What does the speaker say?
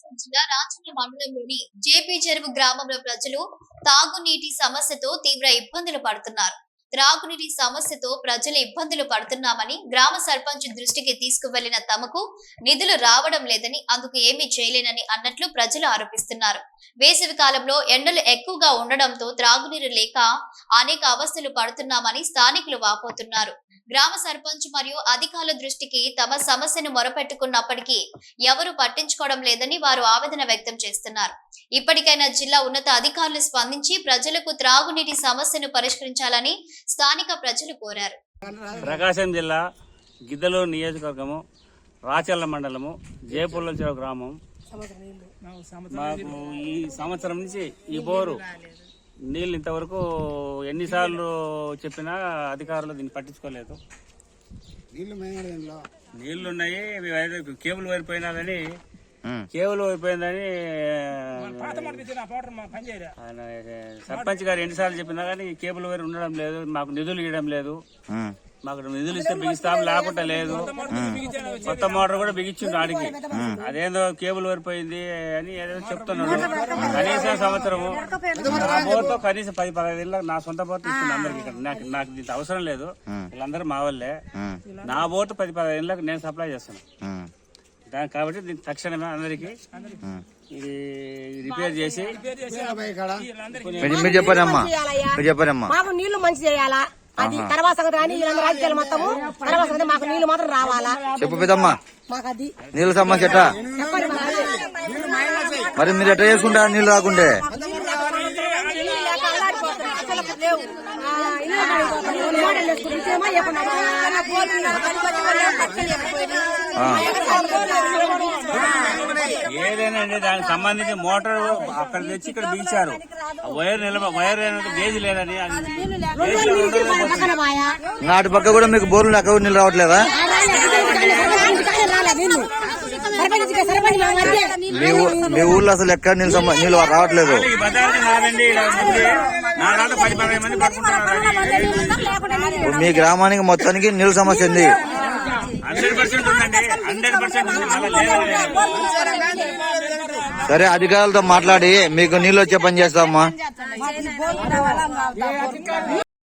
ప్రకాశం జిల్లా రాచర్ల మండలంలోని జేపీ చెరువు గ్రామంలో ప్రజలు తాగునీటి సమస్యతో తీవ్ర ఇబ్బందులు పడుతున్నారు. త్రాగునీటి సమస్యతో ప్రజలు ఇబ్బందులు పడుతున్నామని గ్రామ సర్పంచ్ దృష్టికి తీసుకువెళ్ళిన తమకు నిధులు రావడం లేదని అందుకు ఏమీ చేయలేనని అన్నట్లు ప్రజలు ఆరోపిస్తున్నారు. వేసవి కాలంలో ఎండలు ఎక్కువగా ఉండడంతో త్రాగునీరు లేక అనేక అవస్థలు పడుతున్నామని స్థానికులు వాపోతున్నారు. గ్రామ సర్పంచ్ మరియు అధికారుల దృష్టికి తమ సమస్యను మొరపెట్టుకున్నప్పటికీ ఎవరు పట్టించుకోవడం లేదని వారు ఆవేదన వ్యక్తం చేస్తున్నారు. ఇప్పటికైనా జిల్లా ఉన్నత అధికారులు స్పందించి ప్రజలకు త్రాగునీటి సమస్యను పరిష్కరించాలని స్థానిక ప్రజలు కోరారు. ప్రకాశం జిల్లా గిద్దలూరు నియోజకవర్గము రాచర్ల మండలము జయపూర్ల గ్రామం. మాకు ఈ సంవత్సరం నుంచి ఈ బోరు నీళ్ళు ఇంతవరకు ఎన్నిసార్లు చెప్పినా అధికారులు దీన్ని పట్టించుకోలేదు. నీళ్ళు మేము ఉన్నాయి అయితే కేబుల్ వైర్ పోయినాదని కేబుల్ వైర్ పోయిందని ఆయన సర్పంచ్ గారు ఎన్నిసార్లు చెప్పినా కానీ కేబుల్ వైర్ ఉండడం లేదు మాకు నిధులు ఇవ్వడం లేదు. మాకు నిధులు ఇస్తే బిగిస్తాం లేకుండా లేదు. కొత్త మోటార్ కూడా బిగించిండు ఆడికి. అదేందో కేబుల్ వరిపోయింది అని ఏదో చెప్తున్నాడు. కనీసం సంవత్సరము. నా బోర్తో కనీసం పది పదహైదు ఏళ్ళ నా సొంత బోర్తో ఇస్తుంది అందరికి ఇక్కడ. నాకు నాకు దీంతో అవసరం లేదు. వీళ్ళందరూ మా వాళ్ళే నా బోర్డు పది పదహైదు ఏళ్ళకి నేను సప్లై చేస్తాను దాని కాబట్టి దీన్ని తక్షణమే అందరికి ఇది రిపేర్ చేసి మీరు చెప్పారమ్మా. మీరు చెప్పారమ్మా. మాకు నీళ్ళు మంచి చేయాలా? అది తర్వాత సంగతి కానీ వీళ్ళందరూ రాజకీయాలు మొత్తము తర్వాత సంగతి మాకు నీళ్ళు మాత్రం రావాలా? చెప్పు పెద్దమ్మా. మాకు అది నీళ్ళ సమస్య ఎట్టా. మరి మీరు ఎట్లా చేసుకుంటారు? నీళ్ళు రాకుంటే. లేవు. ఆ, ఏదైనా అండి దానికి సంబంధించి మోటార్ అక్కడ తెచ్చి ఇక్కడ బిగించారు ఆ వైర్ నిలబ వైర్ అనేది గేజ్ లేదని. నాటి పక్క కూడా మీకు బోర్లు అక్కడ నీళ్ళు రావట్లేదా? మా ఊర్లో అసలు ఎక్కడ నీళ్ళు నీళ్ళు రావట్లేదు. మీ గ్రామానికి మొత్తానికి నీళ్ళ సమస్య ఉంది. హండ్రెడ్ పర్సెంట్ ఉందండి. హండ్రెడ్ పర్సెంట్ ఉంది మళ్ళీ లేదు సరే అధికారులతో మాట్లాడి మీకు నీళ్ళు వచ్చే పని చేస్తామమ్మా